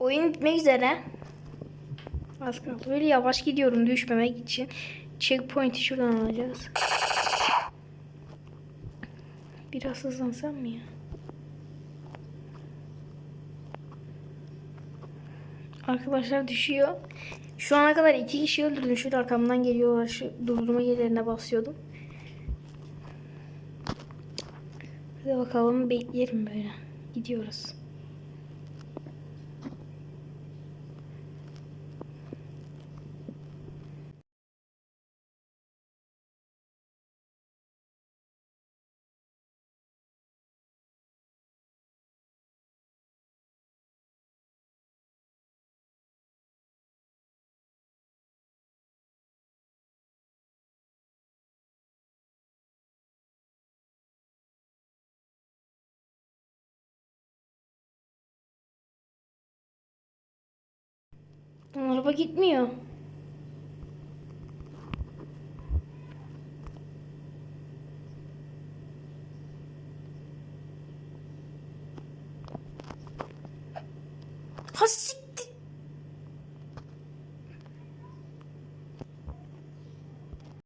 Oyun bitmek üzere. Az kaldı. Böyle yavaş gidiyorum düşmemek için. Checkpoint'i şuradan alacağız. Biraz hızlansam mı ya? Arkadaşlar düşüyor. Şu ana kadar iki kişi öldürdüm. Şöyle arkamdan geliyorlar. Şu durdurma yerlerine basıyordum. Hadi bakalım bekleyelim böyle. Gidiyoruz. Araba gitmiyor. Hasik.